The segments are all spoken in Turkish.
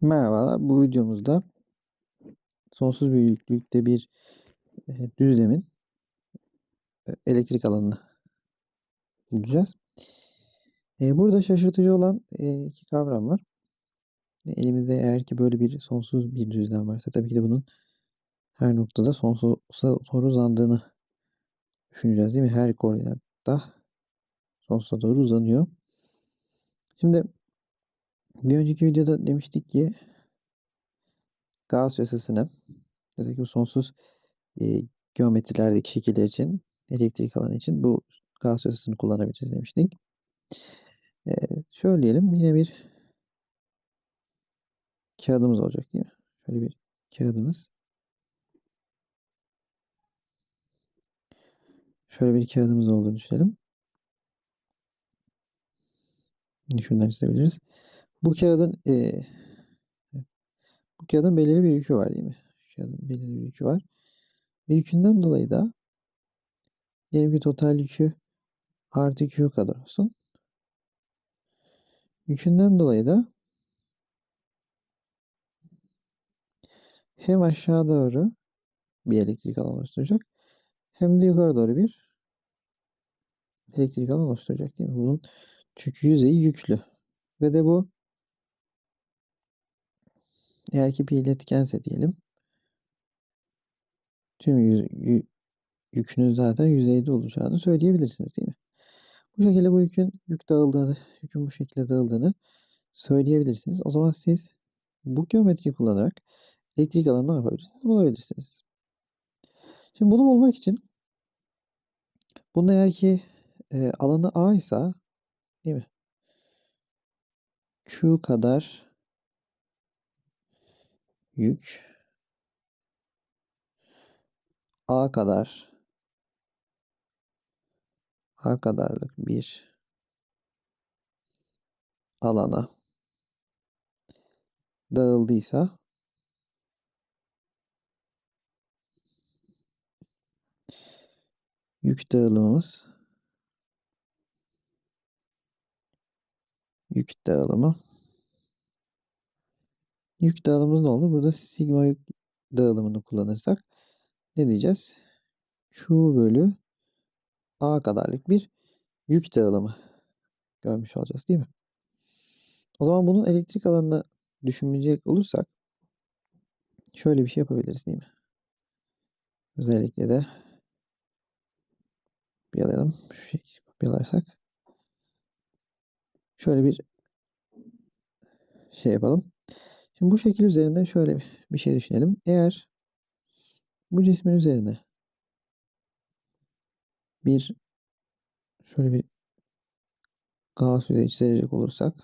Merhabalar. Bu videomuzda sonsuz büyüklükte bir e, düzlemin e, elektrik alanını bulacağız. E, burada şaşırtıcı olan e, iki kavram var. E, elimizde eğer ki böyle bir sonsuz bir düzlem varsa tabii ki de bunun her noktada sonsuza doğru uzandığını düşüneceğiz değil mi? Her koordinatta sonsuza doğru uzanıyor. Şimdi bir önceki videoda demiştik ki Gauss yasasını özellikle sonsuz e, geometrilerdeki şekiller için elektrik alanı için bu Gauss yasasını kullanabiliriz demiştik. E, söyleyelim yine bir kağıdımız olacak değil mi? Şöyle bir kağıdımız. Şöyle bir kağıdımız olduğunu düşünelim. Şundan çizebiliriz. Bu kağıdın e, bu kağıdın belirli bir yükü var değil mi? Şu kağıdın belirli bir yükü var. Ve yükünden dolayı da diyelim ki total yükü artı Q kadar olsun. Yükünden dolayı da hem aşağı doğru bir elektrik alan oluşturacak hem de yukarı doğru bir elektrik alan oluşturacak değil mi? Bunun çünkü yüzeyi yüklü. Ve de bu eğer ki bir iletkense diyelim tüm yüz, yükünüz zaten yüzeyde olacağını söyleyebilirsiniz değil mi? Bu şekilde bu yükün yük dağıldığını, yükün bu şekilde dağıldığını söyleyebilirsiniz. O zaman siz bu geometri kullanarak elektrik alanını ne yapabilirsiniz? Bulabilirsiniz. Şimdi bunu bulmak için bunun eğer ki e, alanı A ise değil mi? Q kadar yük. A kadar. A kadarlık bir alana dağıldıysa yük dağılımımız yük dağılımı yük dağılımımız ne olur? Burada sigma yük dağılımını kullanırsak ne diyeceğiz? Q bölü A kadarlık bir yük dağılımı görmüş olacağız değil mi? O zaman bunun elektrik alanını düşünecek olursak şöyle bir şey yapabiliriz değil mi? Özellikle de kopyalayalım. Şu şekilde kopyalarsak şöyle bir şey yapalım. Şimdi bu şekil üzerinde şöyle bir şey düşünelim. Eğer bu cismin üzerine bir şöyle bir Gauss yüzeyi çizecek olursak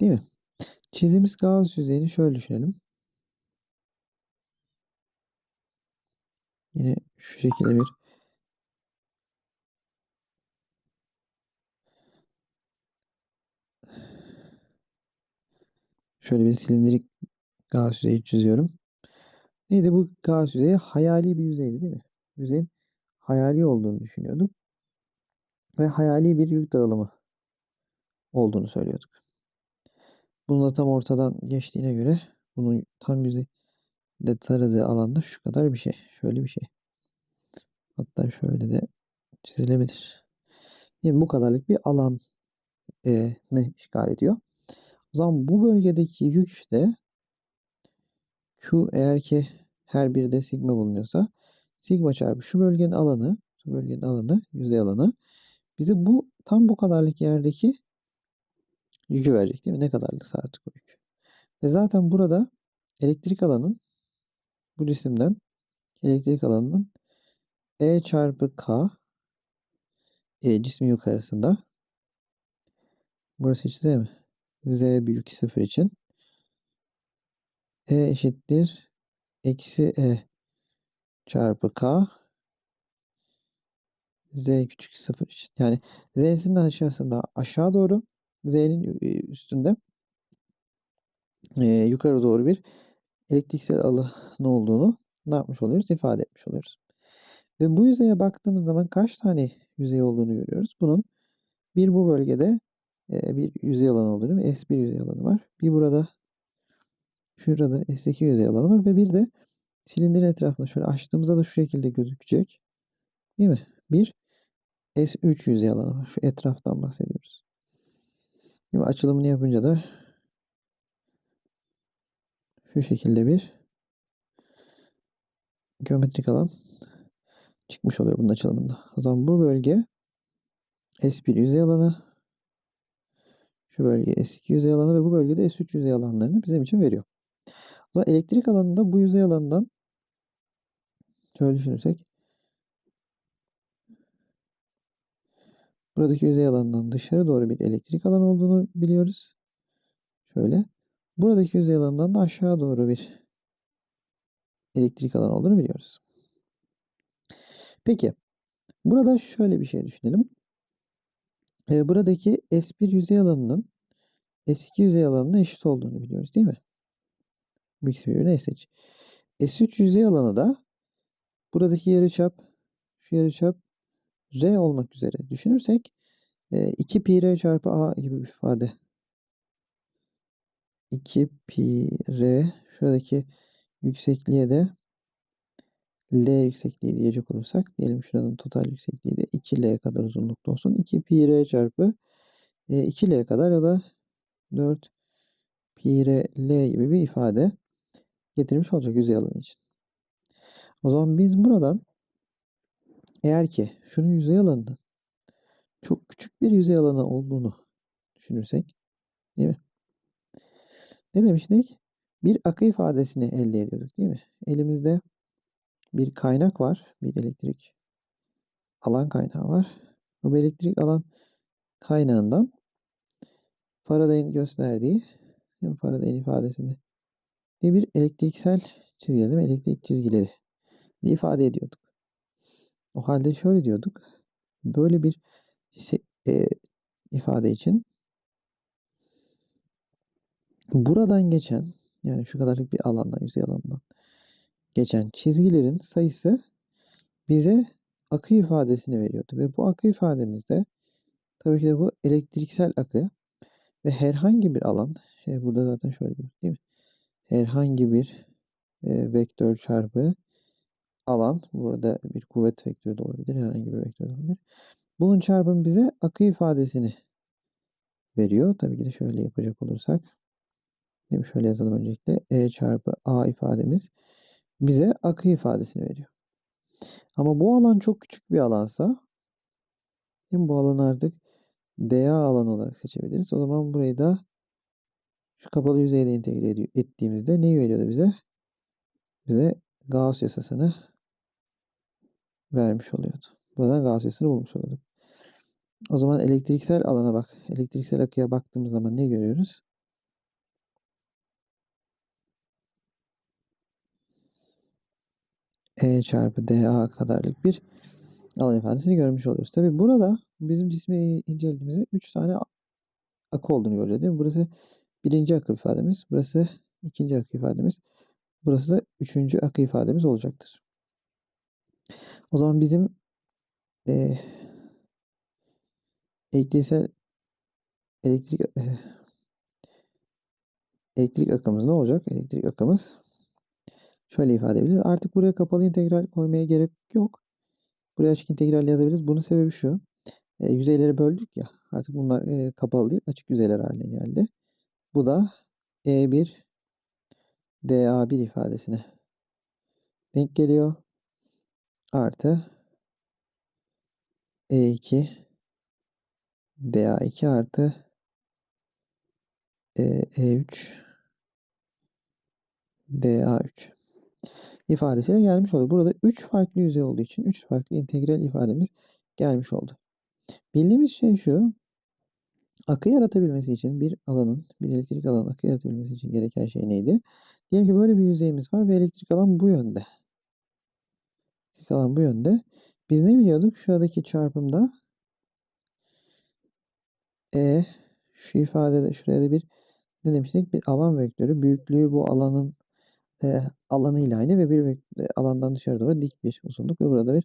değil mi? Çizdiğimiz Gauss yüzeyini şöyle düşünelim. Yine şu şekilde bir şöyle bir silindirik Gauss yüzeyi çiziyorum. Neydi bu Gauss yüzeyi? Hayali bir yüzeydi değil mi? Yüzeyin hayali olduğunu düşünüyorduk. Ve hayali bir yük dağılımı olduğunu söylüyorduk. Bunun da tam ortadan geçtiğine göre bunun tam yüzeyde taradığı alanda şu kadar bir şey. Şöyle bir şey. Hatta şöyle de çizilebilir. Yani bu kadarlık bir alan e, ne işgal ediyor. O zaman bu bölgedeki yük de Q eğer ki her birde sigma bulunuyorsa sigma çarpı şu bölgenin alanı şu bölgenin alanı yüzey alanı bize bu tam bu kadarlık yerdeki yükü verecek değil mi? Ne kadarlık saatlik o yük. Ve zaten burada elektrik alanın bu cisimden elektrik alanının E çarpı K e, cismi yukarısında burası için değil mi? Z büyük 0 için E eşittir eksi E çarpı K Z küçük 0 için. Yani Z'sinin aşağısında aşağı doğru Z'nin üstünde e, yukarı doğru bir elektriksel alanı olduğunu ne yapmış oluyoruz? ifade etmiş oluyoruz. Ve bu yüzeye baktığımız zaman kaç tane yüzey olduğunu görüyoruz. Bunun Bir bu bölgede bir yüzey alanı olduğunu, bir S1 yüzey alanı var. Bir burada şurada S2 yüzey alanı var ve bir de silindirin etrafında şöyle açtığımızda da şu şekilde gözükecek. Değil mi? Bir S3 yüzey alanı var. Şu etraftan bahsediyoruz. Mi? Açılımını yapınca da şu şekilde bir geometrik alan çıkmış oluyor bunun açılımında. O zaman bu bölge S1 yüzey alanı, şu bölge S2 yüzey alanı ve bu bölgede S3 yüzey alanlarını bizim için veriyor. O zaman elektrik alanında bu yüzey alanından şöyle düşünürsek buradaki yüzey alanından dışarı doğru bir elektrik alanı olduğunu biliyoruz. Şöyle. Buradaki yüzey alanından da aşağı doğru bir elektrik alanı olduğunu biliyoruz. Peki. Burada şöyle bir şey düşünelim. Ee, buradaki S1 yüzey alanının S2 yüzey alanına eşit olduğunu biliyoruz değil mi? Bu ikisi birbirine eşit. S3 yüzey alanı da buradaki yarıçap şu yarıçap R olmak üzere düşünürsek 2 pi R çarpı A gibi bir ifade. 2 pi R şuradaki yüksekliğe de L yüksekliği diyecek olursak diyelim şuranın total yüksekliği de 2L kadar uzunlukta olsun. 2 pi R çarpı 2L kadar ya da 4 pi R L gibi bir ifade getirmiş olacak yüzey alanı için. O zaman biz buradan eğer ki şunun yüzey alanının çok küçük bir yüzey alanı olduğunu düşünürsek değil mi? Ne demiştik? Bir akı ifadesini elde ediyorduk değil mi? Elimizde bir kaynak var. Bir elektrik alan kaynağı var. Bu elektrik alan kaynağından Faraday'ın gösterdiği Faraday'ın ifadesinde bir elektriksel çizgiler? Elektrik çizgileri ifade ediyorduk. O halde şöyle diyorduk. Böyle bir şey, e, ifade için buradan geçen yani şu kadarlık bir alandan, yüzey alandan geçen çizgilerin sayısı bize akı ifadesini veriyordu. Ve bu akı ifademizde tabii ki de bu elektriksel akı ve herhangi bir alan, şey burada zaten şöyle değil mi? Herhangi bir e, vektör çarpı alan, burada bir kuvvet vektörü de olabilir, herhangi bir vektör de olabilir. Bunun çarpımı bize akı ifadesini veriyor. Tabii ki de şöyle yapacak olursak. Değil mi? Şöyle yazalım öncelikle. E çarpı A ifademiz bize akı ifadesini veriyor. Ama bu alan çok küçük bir alansa mi? bu alanı artık DA alanı olarak seçebiliriz. O zaman burayı da şu kapalı yüzeyde entegre ettiğimizde neyi veriyordu bize? Bize Gauss yasasını vermiş oluyordu. Buradan Gauss yasasını bulmuş oluyorduk. O zaman elektriksel alana bak. Elektriksel akıya baktığımız zaman ne görüyoruz? E çarpı dA kadarlık bir alan ifadesini görmüş oluyoruz. Tabi burada bizim cismi incelediğimizde 3 tane akı olduğunu göreceğiz değil mi? Burası birinci akı ifademiz. Burası ikinci akı ifademiz. Burası da üçüncü akı ifademiz olacaktır. O zaman bizim e, elektriksel elektrik e, elektrik akımız ne olacak? Elektrik akımız şöyle ifade edebiliriz. Artık buraya kapalı integral koymaya gerek yok. Buraya açık integral yazabiliriz. Bunun sebebi şu. E, yüzeyleri böldük ya. Artık bunlar e, kapalı değil, açık yüzeyler haline geldi. Bu da E1 DA1 ifadesine denk geliyor. Artı E2 DA2 artı e, E3 DA3 ifadesiyle gelmiş oldu. Burada 3 farklı yüzey olduğu için 3 farklı integral ifademiz gelmiş oldu. Bildiğimiz şey şu. Akı yaratabilmesi için bir alanın, bir elektrik alanın akı yaratabilmesi için gereken şey neydi? Diyelim ki böyle bir yüzeyimiz var ve elektrik alan bu yönde. Elektrik alan bu yönde. Biz ne biliyorduk? Şuradaki çarpımda E şu ifadede şuraya da bir ne demiştik? Bir alan vektörü. Büyüklüğü bu alanın e, alanıyla aynı ve bir e, alandan dışarı doğru dik bir uzunluk ve burada bir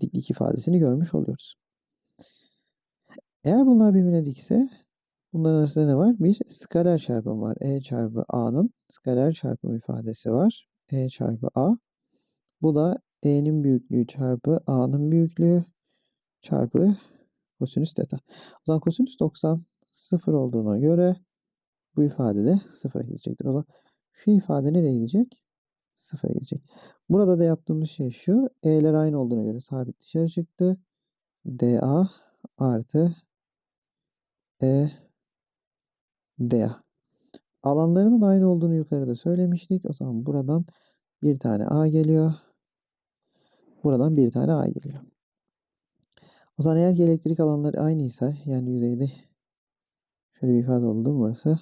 diklik ifadesini görmüş oluyoruz. Eğer bunlar birbirine dikse bunların arasında ne var? Bir skaler çarpım var. E çarpı A'nın skaler çarpım ifadesi var. E çarpı A. Bu da E'nin büyüklüğü çarpı A'nın büyüklüğü çarpı kosinüs teta. O zaman kosinüs 90 sıfır olduğuna göre bu ifade de sıfıra gidecektir. O zaman şu ifade nereye gidecek? Sıfıra gidecek. Burada da yaptığımız şey şu. E'ler aynı olduğuna göre sabit dışarı çıktı. DA artı E DA. Alanlarının aynı olduğunu yukarıda söylemiştik. O zaman buradan bir tane A geliyor. Buradan bir tane A geliyor. O zaman eğer ki elektrik alanları aynıysa yani yüzeyde şöyle bir ifade oldu burası?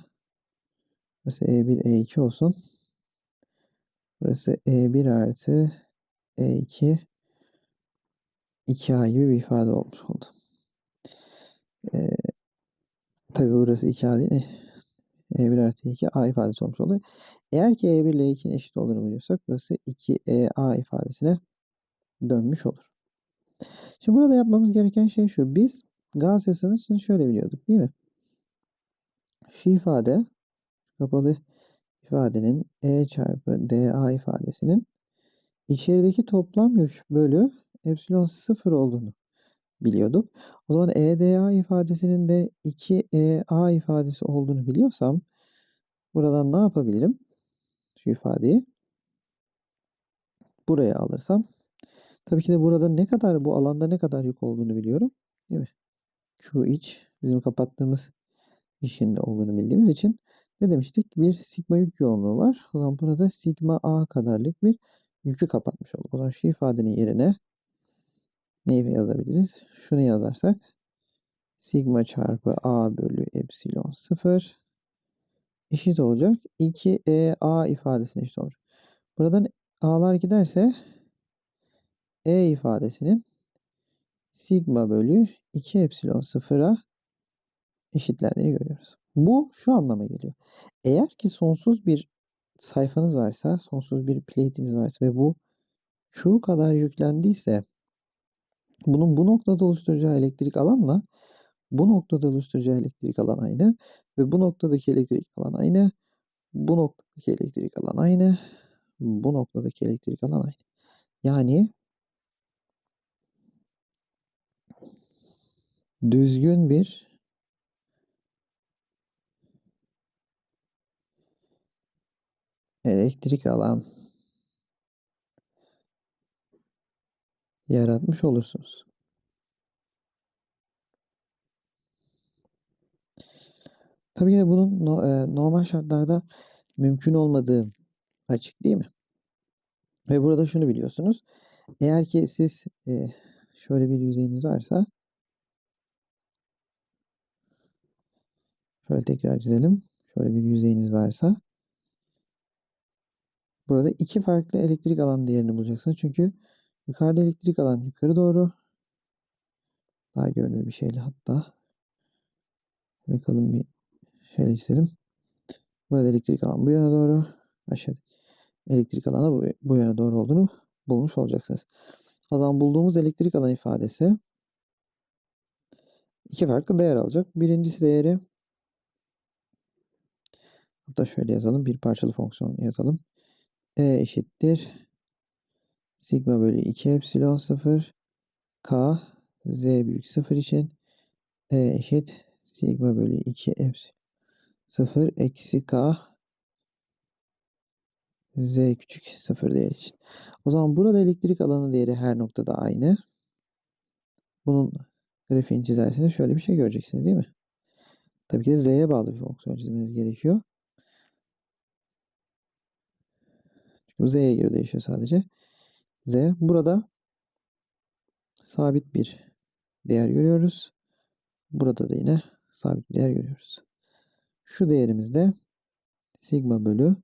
Burası E1, E2 olsun. Burası E1 artı E2 2A gibi bir ifade olmuş oldu. Ee, tabii burası 2A değil. E1 artı 2 A ifadesi olmuş oldu. Eğer ki E1 ile E2'nin eşit olduğunu biliyorsak burası 2EA ifadesine dönmüş olur. Şimdi burada yapmamız gereken şey şu. Biz gaz hızını şöyle biliyorduk değil mi? Şu ifade kapalı ifadenin E çarpı DA ifadesinin içerideki toplam yük bölü epsilon sıfır olduğunu biliyorduk. O zaman EDA ifadesinin de 2EA ifadesi olduğunu biliyorsam buradan ne yapabilirim? Şu ifadeyi buraya alırsam tabii ki de burada ne kadar bu alanda ne kadar yük olduğunu biliyorum. Değil mi? Şu iç bizim kapattığımız işinde olduğunu bildiğimiz için ne demiştik? Bir sigma yük yoğunluğu var. O zaman burada sigma A kadarlık bir yükü kapatmış olduk. O zaman şu ifadenin yerine neyi yazabiliriz? Şunu yazarsak sigma çarpı A bölü epsilon 0 eşit olacak. 2E A ifadesine eşit olacak. Buradan A'lar giderse E ifadesinin sigma bölü 2 epsilon 0'a eşitlendiğini görüyoruz. Bu şu anlama geliyor. Eğer ki sonsuz bir sayfanız varsa, sonsuz bir plate'iniz varsa ve bu Q kadar yüklendiyse bunun bu noktada oluşturacağı elektrik alanla bu noktada oluşturacağı elektrik alan aynı ve bu noktadaki elektrik alan aynı. Bu noktadaki elektrik alan aynı. Bu noktadaki elektrik alan aynı. Yani düzgün bir elektrik alan yaratmış olursunuz. Tabii ki de bunun normal şartlarda mümkün olmadığı açık değil mi? Ve burada şunu biliyorsunuz. Eğer ki siz şöyle bir yüzeyiniz varsa şöyle tekrar çizelim. Şöyle bir yüzeyiniz varsa burada iki farklı elektrik alan değerini bulacaksınız. Çünkü yukarıda elektrik alan yukarı doğru daha görünür bir şeyle hatta bakalım bir şöyle çizelim. Burada elektrik alan bu yana doğru aşağıda elektrik alanı bu, bu yana doğru olduğunu bulmuş olacaksınız. O zaman bulduğumuz elektrik alan ifadesi iki farklı değer alacak. Birincisi değeri hatta şöyle yazalım. Bir parçalı fonksiyon yazalım. E eşittir sigma bölü 2 epsilon 0 k z büyük 0 için e eşit sigma bölü 2 epsilon 0 eksi k z küçük 0 değer için. O zaman burada elektrik alanı değeri her noktada aynı. Bunun grafiğini çizerseniz şöyle bir şey göreceksiniz değil mi? Tabii ki de z'ye bağlı bir fonksiyon çizmeniz gerekiyor. Çünkü z'ye göre değişiyor sadece. z burada sabit bir değer görüyoruz. Burada da yine sabit bir değer görüyoruz. Şu değerimiz de sigma bölü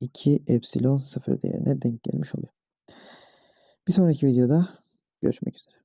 2 epsilon 0 değerine denk gelmiş oluyor. Bir sonraki videoda görüşmek üzere.